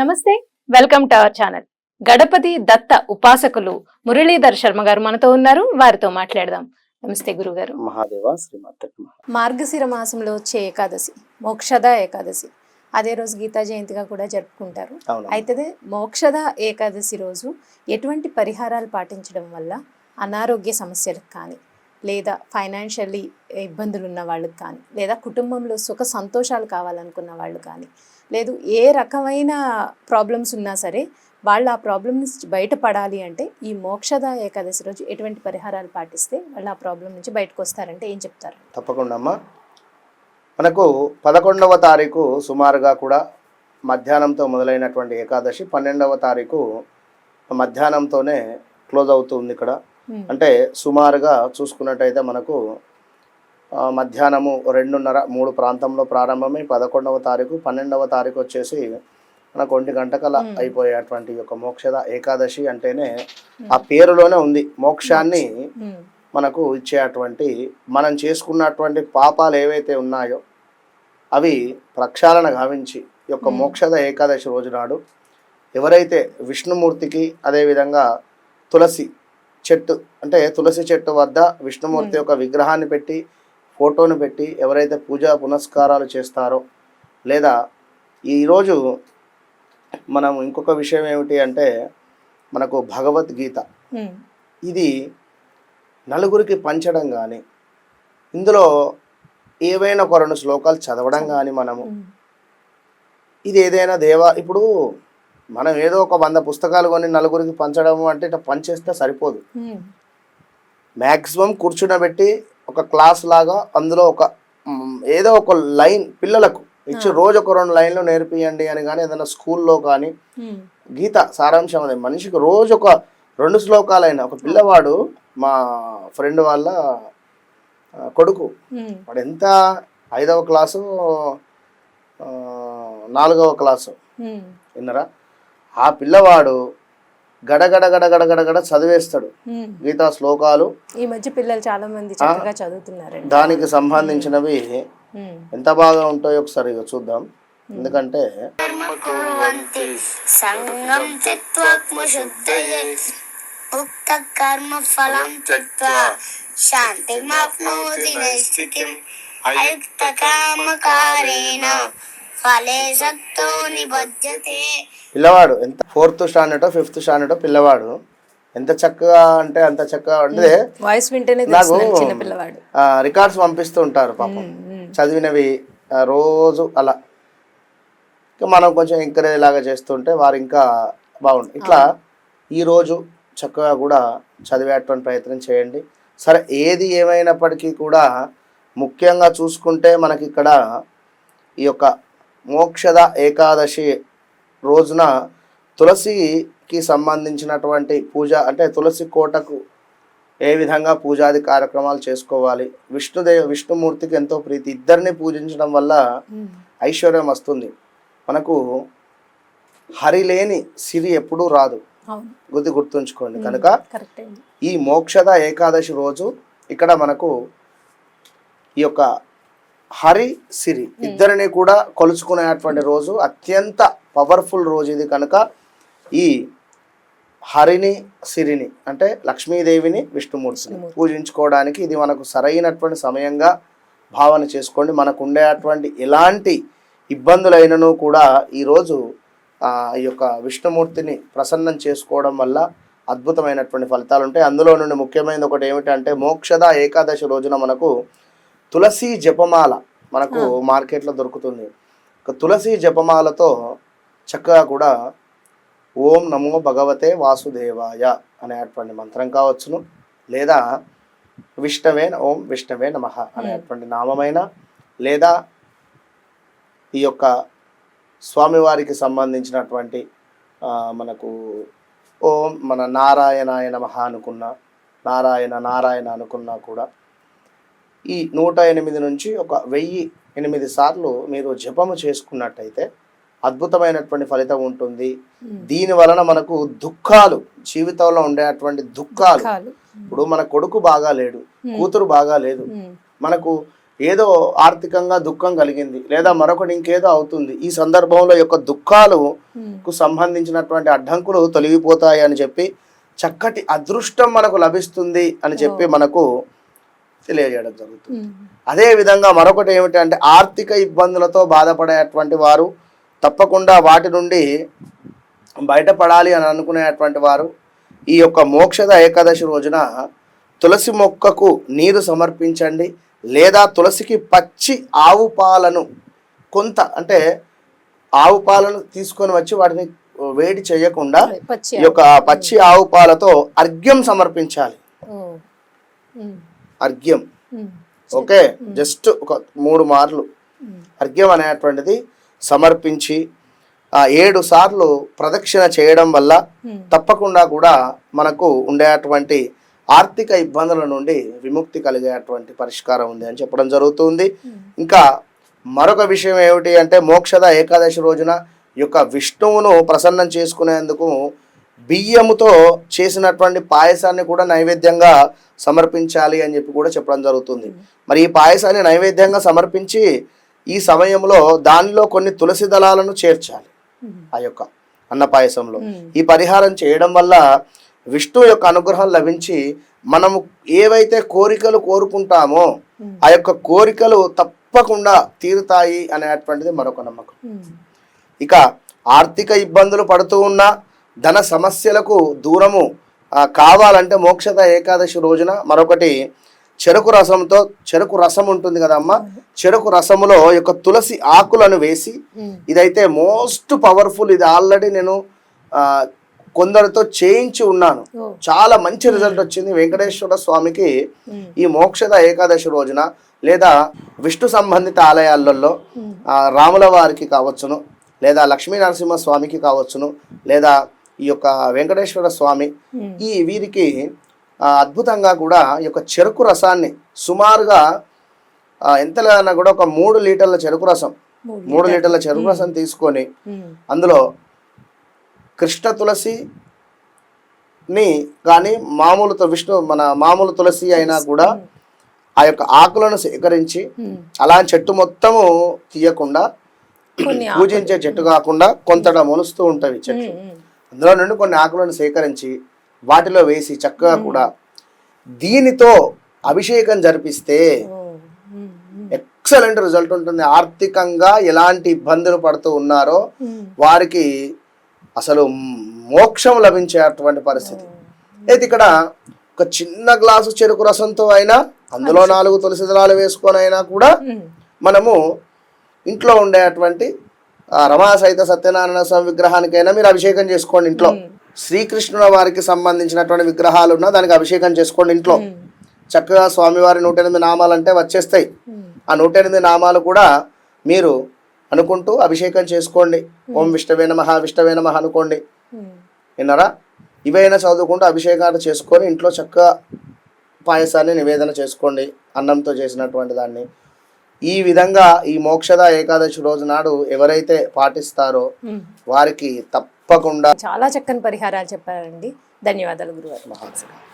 నమస్తే welcome to our channel. Ganapati Datta ఉపాసకులు మురళీధర్ శర్మ గారు మనతో ఉన్నారు వారితో మాట్లాడదాం. నమస్తే గురుగారు. మహాదేవ శ్రీమాత మార్గశిర మాసంలో వచ్చే ఏకాదశి మోక్షద ఏకాదశి. అదే రోజు గీతా జయంతిగా కూడా జరుపుకుంటారు. అవును అయితే మోక్షద ఏకాదశి రోజు ఎటువంటి పరిహారాలు పాటించడం వల్ల అనారోగ్య సమస్యలకు కానీ లేదా ఫైనాన్షియల్లీ ఇబ్బందులు ఉన్న వాళ్ళకి కానీ లేదా కుటుంబంలో సుఖ సంతోషాలు కావాలనుకున్న వాళ్ళు కానీ లేదు ఏ రకమైన ప్రాబ్లమ్స్ ఉన్నా సరే వాళ్ళు ఆ ప్రాబ్లమ్ నుంచి బయటపడాలి అంటే ఈ మోక్షద ఏకాదశి రోజు ఎటువంటి పరిహారాలు పాటిస్తే వాళ్ళు ఆ ప్రాబ్లం నుంచి బయటకు వస్తారంటే ఏం చెప్తారు? తప్పకుండా అమ్మా. మనకు పదకొండవ తారీఖు సుమారుగా కూడా మధ్యాహ్నంతో మొదలైనటువంటి ఏకాదశి పన్నెండవ తారీఖు మధ్యాహ్నంతోనే క్లోజ్ అవుతుంది ఇక్కడ. అంటే సుమారుగా చూసుకున్నట్టయితే మనకు మధ్యాహ్నము రెండున్నర మూడు ప్రాంతంలో ప్రారంభమై పదకొండవ తారీఖు పన్నెండవ తారీఖు వచ్చేసి మనకు ఒంటి గంటకల. అయిపోయేటువంటి యొక్క మోక్షద ఏకాదశి అంటేనే ఆ పేరులోనే ఉంది మోక్షాన్ని మనకు ఇచ్చేటువంటి మనం చేసుకున్నటువంటి పాపాలు ఏవైతే ఉన్నాయో అవి ప్రక్షాళన గావించి యొక్క. మోక్షద ఏకాదశి రోజు నాడు ఎవరైతే విష్ణుమూర్తికి అదేవిధంగా తులసి చెట్టు అంటే తులసి చెట్టు వద్ద విష్ణుమూర్తి. యొక్క విగ్రహాన్ని పెట్టి ఫోటోను పెట్టి ఎవరైతే పూజా పునస్కారాలు చేస్తారో లేదా ఈరోజు మనం ఇంకొక విషయం ఏమిటి అంటే మనకు భగవద్గీత. ఇది నలుగురికి పంచడం కానీ ఇందులో ఏవైనా ఒక రెండు శ్లోకాలు చదవడం కానీ మనము. ఇది ఏదైనా దేవా ఇప్పుడు మనం ఏదో ఒక వంద పుస్తకాలు కొని నలుగురికి పంచడము అంటే ఇట్లా పంచేస్తే సరిపోదు. మ్యాక్సిమం కూర్చునబెట్టి ఒక క్లాస్ లాగా అందులో ఒక ఏదో ఒక లైన్ పిల్లలకు ఇచ్చి. రోజు ఒక రెండు లైన్లు నేర్పియండి అని కానీ ఏదైనా స్కూల్లో కానీ గీత సారాంశం అదే. మనిషికి రోజు ఒక రెండు శ్లోకాలైన ఒక పిల్లవాడు మా ఫ్రెండ్ వాళ్ళ కొడుకు. వాడు ఎంత ఐదవ క్లాసు నాలుగవ క్లాసు. విన్నరా? ఆ పిల్లవాడు గడగడ గడగడ గడగడ చదివేస్తాడు. గీతా శ్లోకాలు. ఈ మధ్య పిల్లలు చాలా మంది చక్కగా చదువుతున్నారు దానికి సంబంధించినవి ఎంత బాగా ఉంటాయో ఒకసారి చూద్దాం. ఎందుకంటే కర్మ ఫలం శాంతి పిల్లవాడు ఎంత ఫోర్త్ స్టాండర్డ్ ఫిఫ్త్ స్టాండర్డ్ పిల్లవాడు ఎంత చక్కగా అంటే అంత చక్కగా అంటే వాయిస్ వింటేనే నాకు రికార్డ్స్ పంపిస్తూ ఉంటారు పాపం. చదివినవి రోజు అలా. మనం కొంచెం ఎంకరేజ్ లాగా చేస్తుంటే వారు ఇంకా బాగుంటుంది ఇట్లా ఈరోజు చక్కగా కూడా చదివేటువంటి ప్రయత్నం చేయండి. సరే ఏది ఏమైనప్పటికీ కూడా ముఖ్యంగా చూసుకుంటే మనకి ఇక్కడ ఈ యొక్క మోక్షద ఏకాదశి రోజున తులసికి సంబంధించినటువంటి పూజ అంటే తులసి కోటకు ఏ విధంగా పూజాది కార్యక్రమాలు చేసుకోవాలి. విష్ణుదేవ విష్ణుమూర్తికి ఎంతో ప్రీతి. ఇద్దరిని పూజించడం వల్ల ఐశ్వర్యం వస్తుంది. మనకు హరి లేని సిరి ఎప్పుడూ రాదు. గుర్తు గుర్తుంచుకోండి. కనుక ఈ మోక్షద ఏకాదశి రోజు ఇక్కడ మనకు ఈ యొక్క హరి సిరి ఇద్దరిని కూడా కొలుచుకునేటువంటి రోజు అత్యంత పవర్ఫుల్ రోజు ఇది కనుక ఈ హరిని సిరిని అంటే లక్ష్మీదేవిని విష్ణుమూర్తిని విష్ణుమూర్తి. పూజించుకోవడానికి ఇది మనకు సరైనటువంటి సమయంగా భావన చేసుకోండి. మనకు ఉండేటువంటి ఎలాంటి ఇబ్బందులైనను కూడా ఈరోజు ఈ యొక్క విష్ణుమూర్తిని ప్రసన్నం చేసుకోవడం వల్ల అద్భుతమైనటువంటి ఫలితాలు ఉంటాయి అందులో నుండి ముఖ్యమైనది ఒకటి ఏమిటంటే మోక్షద ఏకాదశి రోజున మనకు తులసి జపమాల మనకు మార్కెట్లో దొరుకుతుంది. ఒక తులసి జపమాలతో చక్కగా కూడా ఓం నమో భగవతే వాసుదేవాయ అనేటువంటి మంత్రం కావచ్చును. లేదా విష్ణవే ఓం విష్ణవే నమ అనేటువంటి నామమైన లేదా ఈ యొక్క స్వామివారికి సంబంధించినటువంటి మనకు ఓం మన నారాయణాయ నమ అనుకున్న నారాయణ నారాయణ అనుకున్నా కూడా ఈ నూట ఎనిమిది నుంచి ఒక వెయ్యి ఎనిమిది సార్లు మీరు జపము చేసుకున్నట్టయితే అద్భుతమైనటువంటి ఫలితం ఉంటుంది. ఉమ్, దీని వలన మనకు దుఃఖాలు జీవితంలో ఉండేటువంటి దుఃఖాలు. దుఃఖాలు. ఇప్పుడు మన కొడుకు బాగా లేడు ఉమ్, కూతురు బాగా లేదు. మనకు ఏదో ఆర్థికంగా దుఃఖం కలిగింది లేదా మరొకటి ఇంకేదో అవుతుంది. ఈ సందర్భంలో యొక్క దుఃఖాలకు సంబంధించినటువంటి అడ్డంకులు తొలగిపోతాయి అని చెప్పి చక్కటి అదృష్టం మనకు లభిస్తుంది అని చెప్పి మనకు తెలియజేయడం జరుగుతుంది. అదే విధంగా మరొకటి ఏమిటంటే ఆర్థిక ఇబ్బందులతో బాధపడేటువంటి వారు తప్పకుండా వాటి నుండి బయటపడాలి అని అనుకునేటువంటి వారు ఈ యొక్క మోక్షద ఏకాదశి రోజున తులసి మొక్కకు నీరు సమర్పించండి లేదా తులసికి పచ్చి ఆవు పాలను కొంత అంటే ఆవు పాలను తీసుకొని వచ్చి వాటిని వేడి చేయకుండా ఈ యొక్క పచ్చి ఆవు పాలతో అర్ఘ్యం సమర్పించాలి. అర్ఘ్యం ఉమ్. ఓకే జస్ట్ ఒక మూడు మార్లు ఉమ్. అర్ఘ్యం అనేటువంటిది సమర్పించి ఆ ఏడు సార్లు ప్రదక్షిణ చేయడం వల్ల. తప్పకుండా కూడా మనకు ఉండేటువంటి ఆర్థిక ఇబ్బందుల నుండి విముక్తి కలిగేటువంటి పరిష్కారం ఉంది అని చెప్పడం జరుగుతుంది ఇంకా మరొక విషయం ఏమిటి అంటే మోక్షద ఏకాదశి రోజున యొక్క విష్ణువును ప్రసన్నం చేసుకునేందుకు బియ్యముతో చేసినటువంటి పాయసాన్ని కూడా నైవేద్యంగా సమర్పించాలి అని చెప్పి కూడా చెప్పడం జరుగుతుంది మరి ఈ పాయసాన్ని నైవేద్యంగా సమర్పించి ఈ సమయంలో దానిలో కొన్ని తులసి దళాలను చేర్చాలి. ఆ యొక్క అన్న పాయసంలో. ఈ పరిహారం చేయడం వల్ల విష్ణు యొక్క అనుగ్రహం లభించి మనము ఏవైతే కోరికలు కోరుకుంటామో. ఆ యొక్క కోరికలు తప్పకుండా తీరుతాయి అనేటువంటిది మరొక నమ్మకం. ఇక ఆర్థిక ఇబ్బందులు పడుతూ ఉన్న ధన సమస్యలకు దూరము కావాలంటే మోక్షద ఏకాదశి రోజున మరొకటి చెరుకు రసంతో చెరుకు రసం ఉంటుంది కదమ్మా చెరుకు రసములో యొక్క తులసి ఆకులను వేసి. ఇదైతే మోస్ట్ పవర్ఫుల్ ఇది ఆల్రెడీ నేను కొందరితో చేయించి ఉన్నాను. చాలా మంచి రిజల్ట్ వచ్చింది వెంకటేశ్వర స్వామికి. ఈ మోక్షద ఏకాదశి రోజున లేదా విష్ణు సంబంధిత ఆలయాలలో రాముల వారికి కావచ్చును లేదా లక్ష్మీ నరసింహ స్వామికి కావచ్చును లేదా ఈ యొక్క వెంకటేశ్వర స్వామి. ఈ వీరికి అద్భుతంగా కూడా ఈ యొక్క చెరుకు రసాన్ని సుమారుగా ఆ, ఎంతలైనా కూడా ఒక మూడు లీటర్ల చెరుకు రసం మూడు లీటర్ల చెరుకు రసం తీసుకొని. అందులో కృష్ణ తులసి ని కానీ మామూలు విష్ణు మన మామూలు తులసి అయినా కూడా ఆ యొక్క ఆకులను సేకరించి. అలా చెట్టు మొత్తము తీయకుండా పూజించే చెట్టు కాకుండా కొంతట మొలుస్తూ ఉంటవి చెట్లు ఉమ్. ఉమ్. అందులో నుండి కొన్ని ఆకులను సేకరించి వాటిలో వేసి చక్కగా కూడా దీనితో అభిషేకం జరిపిస్తే. ఎక్సలెంట్ రిజల్ట్ ఉంటుంది ఆర్థికంగా ఎలాంటి ఇబ్బందులు పడుతూ ఉన్నారో. వారికి అసలు మోక్షం లభించేటువంటి పరిస్థితి అయితే ఇక్కడ ఒక చిన్న గ్లాసు చెరుకు రసంతో అయినా అందులో నాలుగు తులసి దళాలు వేసుకొని అయినా కూడా. మనము ఇంట్లో ఉండేటువంటి రమా సహిత సత్యనారాయణ స్వామి విగ్రహానికైనా మీరు అభిషేకం చేసుకోండి ఇంట్లో. శ్రీకృష్ణుల వారికి సంబంధించినటువంటి విగ్రహాలు ఉన్నా దానికి అభిషేకం చేసుకోండి ఇంట్లో. చక్కగా స్వామివారి నూట ఎనిమిది నామాలు అంటే వచ్చేస్తాయి. ఆ నూట ఎనిమిది నామాలు కూడా మీరు అనుకుంటూ అభిషేకం చేసుకోండి. ఓం విష్ణవే నమః విష్ణవే నమః అనుకోండి. విన్నారా? ఇవైనా చదువుకుంటూ అభిషేకాలు చేసుకొని ఇంట్లో చక్కగా పాయసాన్ని నివేదన చేసుకోండి. అన్నంతో చేసినటువంటి దాన్ని. ఈ విధంగా ఈ మోక్షద ఏకాదశి రోజు నాడు ఎవరైతే పాటిస్తారో. వారికి తప్పకుండా చాలా చక్కని పరిహారాలు చెప్పారండి. ధన్యవాదాలు గురుగారు మహాత్సవం